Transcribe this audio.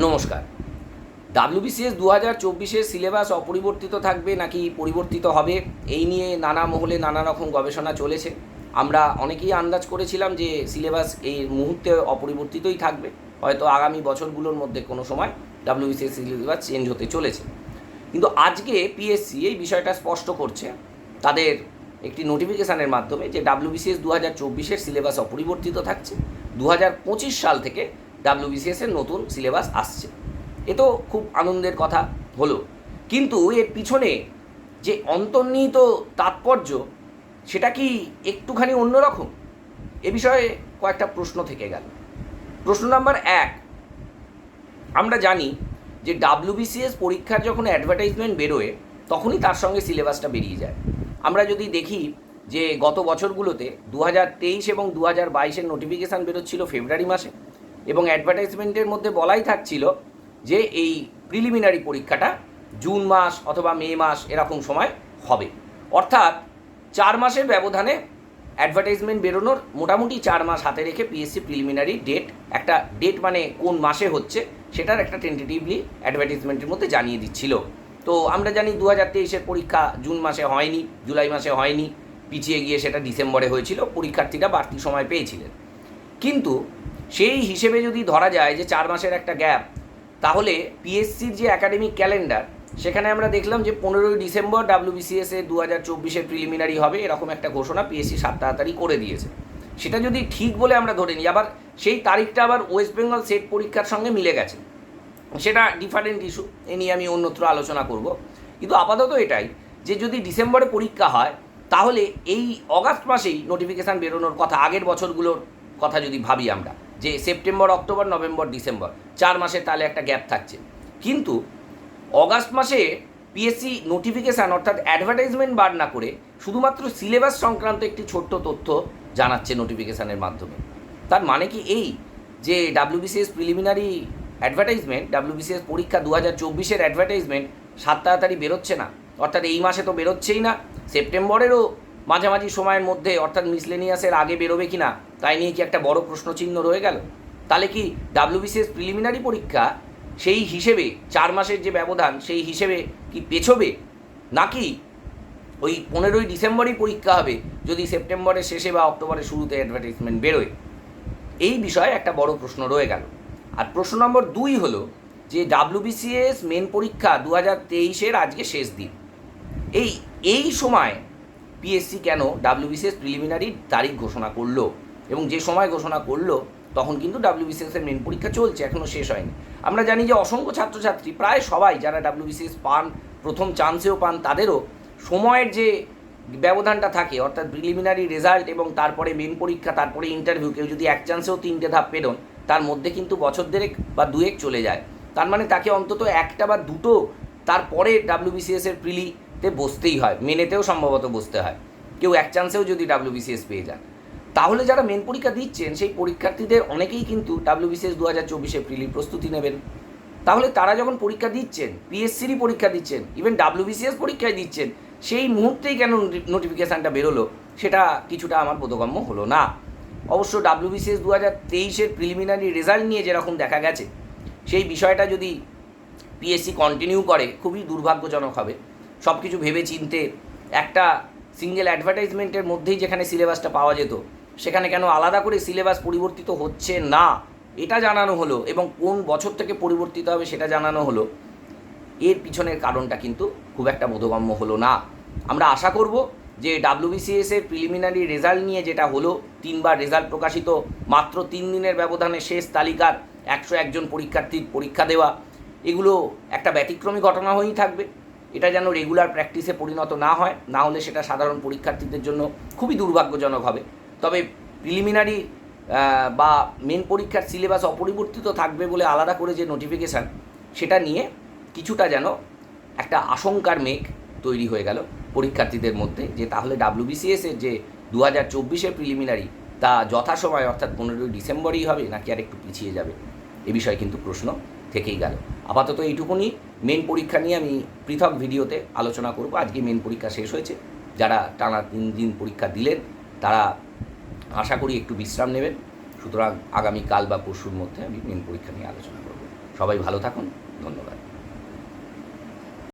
নমস্কার। ডাব্লিউবিসিএস দু হাজার চব্বিশের সিলেবাস অপরিবর্তিত থাকবে নাকি পরিবর্তিত হবে? এই নিয়ে নানা মহলে নানা রকম গবেষণা চলেছে। আমরা অনেকেই আন্দাজ করেছিলাম যে সিলেবাস এই মুহূর্তে অপরিবর্তিতই থাকবে। হয়তো আগামী বছরগুলোর মধ্যে কোনো সময় ডাব্লিউবিসিএস সিলেবাস চেঞ্জ হতে চলেছে। কিন্তু আজকে পিএসসি এই বিষয়টা স্পষ্ট করছে। তাদের একটি নোটিফিকেশানের মাধ্যমে যে ডাব্লিউবিসিএস দু হাজার চব্বিশের সিলেবাস অপরিবর্তিত থাকছে। দু হাজার পঁচিশ সাল থেকে ডাব্লিউবিসিএসের নতুন সিলেবাস আসছে। এ তো খুব আনন্দের কথা হলো। কিন্তু এর পিছনে যে অন্তর্নিহিত তাৎপর্য, সেটা কি একটুখানি অন্যরকম? এ বিষয়ে কয়েকটা প্রশ্ন থেকে গেল। প্রশ্ন নাম্বার এক, আমরা জানি যে ডাব্লিউবিসিএস পরীক্ষার যখন অ্যাডভার্টাইজমেন্ট বেরোয়, তখনই তার সঙ্গে সিলেবাসটা বেরিয়ে যায়। আমরা যদি দেখি যে গত বছরগুলোতে দু হাজার তেইশ এবং দু হাজার বাইশের নোটিফিকেশান বেরোচ্ছিল ফেব্রুয়ারি মাসে এবং অ্যাডভার্টাইজমেন্টের মধ্যে বলাই থাকছিল যে এই প্রিলিমিনারি পরীক্ষাটা জুন মাস অথবা মে মাস এরকম সময় হবে। অর্থাৎ চার মাসের ব্যবধানে অ্যাডভার্টাইজমেন্ট বেরোনোর মোটামুটি চার মাস হাতে রেখে পিএসসি প্রিলিমিনারি ডেট একটা ডেট মানে কোন মাসে হচ্ছে সেটার একটা টেন্টেটিভলি অ্যাডভার্টাইজমেন্টের মধ্যে জানিয়ে দিচ্ছিল। তো আমরা জানি দু হাজার তেইশের পরীক্ষা জুন মাসে হয়নি, জুলাই মাসে হয়নি, পিছিয়ে গিয়ে সেটা ডিসেম্বরে হয়েছিল, পরীক্ষার্থীরা বাড়তি সময় পেয়েছিলেন। কিন্তু সেই হিসেবে যদি ধরা যায় যে চার মাসের একটা গ্যাপ, তাহলে পিএসসির যে একাডেমিক ক্যালেন্ডার সেখানে আমরা দেখলাম যে পনেরোই ডিসেম্বর ডাব্লিউবিসিএস এ দু হাজার চব্বিশের প্রিলিমিনারি হবে, এরকম একটা ঘোষণা পিএসসি সাত তাড়াতাড়ি করে দিয়েছে। সেটা যদি ঠিক বলে আমরা ধরে নিই, আবার সেই তারিখটা আবার ওয়েস্ট বেঙ্গল সেট পরীক্ষার সঙ্গে মিলে গেছে। সেটা ডিফারেন্ট ইস্যু এ নিয়ে আমি অন্যত্র আলোচনা করব। কিন্তু আপাতত এটাই যে যদি ডিসেম্বরে পরীক্ষা হয়, তাহলে এই অগাস্ট মাসেই নোটিফিকেশান বেরোনোর কথা, আগের বছরগুলোর কথা যদি ভাবি আমরা যে সেপ্টেম্বর, অক্টোবর, নভেম্বর, ডিসেম্বর, চার মাসে তাহলে একটা গ্যাপ থাকছে। কিন্তু অগাস্ট মাসে পিএসসি নোটিফিকেশান অর্থাৎ অ্যাডভার্টাইজমেন্ট বার না করে শুধুমাত্র সিলেবাস সংক্রান্ত একটি ছোট্ট তথ্য জানাচ্ছে নোটিফিকেশানের মাধ্যমে। তার মানে কি এই যে ডাব্লিউবিসিএস প্রিলিমিনারি অ্যাডভার্টাইজমেন্ট ডাব্লিউবিসিএস পরীক্ষা দু হাজার চব্বিশের অ্যাডভার্টাইজমেন্ট সাত তাড়াতাড়ি বেরোচ্ছে না। অর্থাৎ এই মাসে তো বেরোচ্ছেই না, সেপ্টেম্বরেরও মাঝামাঝি সময়ের মধ্যে অর্থাৎ মিসলেনিয়াসের আগে বেরোবে কি না তাই নিয়ে কি একটা বড় প্রশ্নচিহ্ন রয়ে গেল? তাহলে কি ডাব্লিউবিসিএস প্রিলিমিনারি পরীক্ষা সেই হিসেবে চার মাসের যে ব্যবধান সেই হিসেবে কি পেছবে? নাকি ওই পনেরোই ডিসেম্বরই পরীক্ষা হবে যদি সেপ্টেম্বরের শেষে বা অক্টোবরের শুরুতে অ্যাডভার্টাইজমেন্ট বেরোয়? এই বিষয়ে একটা বড় প্রশ্ন রয়ে গেল। আর প্রশ্ন নম্বর দুই হলো যে ডাব্লিউবিসিএস মেন পরীক্ষা দু হাজার তেইশের আজকে শেষ দিন। এই এই সময় পিএসসি কেন ডাব্লিউবিসিএস প্রিলিমিনারি তারিখ ঘোষণা করল? এবং যে সময় ঘোষণা করল, তখন কিন্তু ডাব্লিউবিসিএস এর মেন পরীক্ষা চলছে এখনও শেষ হয়নি। আমরা জানি যে অসংখ্য ছাত্রছাত্রী, প্রায় সবাই যারা ডাব্লিউবিসিএস পান, প্রথম চান্সেও পান, তাদেরও সময়ের যে ব্যবধানটা থাকে, অর্থাৎ প্রিলিমিনারি রেজাল্ট এবং তারপরে মেন পরীক্ষা, তারপরে ইন্টারভিউ কেউ যদি এক চান্সেও তিনটে ধাপ পেরোন, তার মধ্যে কিন্তু বছর দেড়েক বা দুয়েক চলে যায়। তার মানে তাকে অন্তত একটা বা দুটো তারপরে ডাব্লিউবিসিএস এর প্রিলিতে বসতেই হয়, মেনেতেও সম্ভবত বসতে হয়। কেউ এক চান্সেও যদি ডাব্লিউবিসিএস পেয়ে যান। তাহলে যারা মেন পরীক্ষা দিচ্ছেন, সেই পরীক্ষার্থীদের অনেকেই কিন্তু ডাব্লিউবিসিএস দু হাজার চব্বিশে প্রিলি প্রস্তুতি নেবেন। তাহলে তারা যখন পরীক্ষা দিচ্ছেন পিএসসিরই পরীক্ষা দিচ্ছেন ইভেন ডাব্লিউবিসিএস পরীক্ষায় দিচ্ছেন, সেই মুহূর্তেই কেন নোটিফিকেশানটা বেরোলো? সেটা কিছুটা আমার বোধগম্য হলো না। অবশ্য ডাব্লিউবিসিএস দু হাজার তেইশের প্রিলিমিনারি রেজাল্ট নিয়ে যেরকম দেখা গেছে, সেই বিষয়টা যদি পিএসসি কন্টিনিউ করে, খুবই দুর্ভাগ্যজনক হবে। সব কিছু ভেবে চিনতে একটা সিঙ্গেল অ্যাডভার্টাইজমেন্টের মধ্যেই যেখানে সিলেবাসটা পাওয়া যেত সেখানে কেন আলাদা করে সিলেবাস পরিবর্তিত হচ্ছে না? এটা জানানো হলো এবং কোন বছর থেকে পরিবর্তিত হবে সেটা জানানো হলো। এর পিছনের কারণটা কিন্তু খুব একটা বোধগম্য হলো না। আমরা আশা করব যে ডাব্লিউবিসিএস এর প্রিলিমিনারি রেজাল্ট নিয়ে যেটা হলো, তিনবার রেজাল্ট প্রকাশিত, মাত্র তিন দিনের ব্যবধানে শেষ তালিকার একশো একজন পরীক্ষার্থীর পরীক্ষা দেওয়া, এগুলো একটা ব্যতিক্রমী ঘটনা হয়েই থাকবে। এটা যেন রেগুলার প্র্যাকটিসে পরিণত না হয়, না হলে সেটা সাধারণ পরীক্ষার্থীদের জন্য খুবই দুর্ভাগ্যজনক হবে। তবে প্রিলিমিনারি বা মেন পরীক্ষার সিলেবাস অপরিবর্তিত থাকবে বলে আলাদা করে যে নোটিফিকেশান সেটা নিয়ে কিছুটা যেন একটা আশঙ্কার মেঘ তৈরি হয়ে গেল পরীক্ষার্থীদের মধ্যে, যে তাহলে ডাব্লিউবিসিএস এর যে দু হাজার চব্বিশের প্রিলিমিনারি তা যথাসময় অর্থাৎ পনেরোই ডিসেম্বরেই হবে, নাকি আর একটু পিছিয়ে যাবে? এ বিষয়ে কিন্তু প্রশ্ন থেকেই গেল। আপাতত এইটুকুনি মেন পরীক্ষা নিয়ে আমি পৃথক ভিডিওতে আলোচনা করব। আজকে মেন পরীক্ষা শেষ হয়েছে। যারা টানা তিন দিন পরীক্ষা দিলেন, তারা আশা করি একটু বিশ্রাম নেবেন। সুতরাং আগামীকাল বা পরশুর মধ্যে আমি মেন পরীক্ষা নিয়ে আলোচনা করব। সবাই ভালো থাকুন। ধন্যবাদ।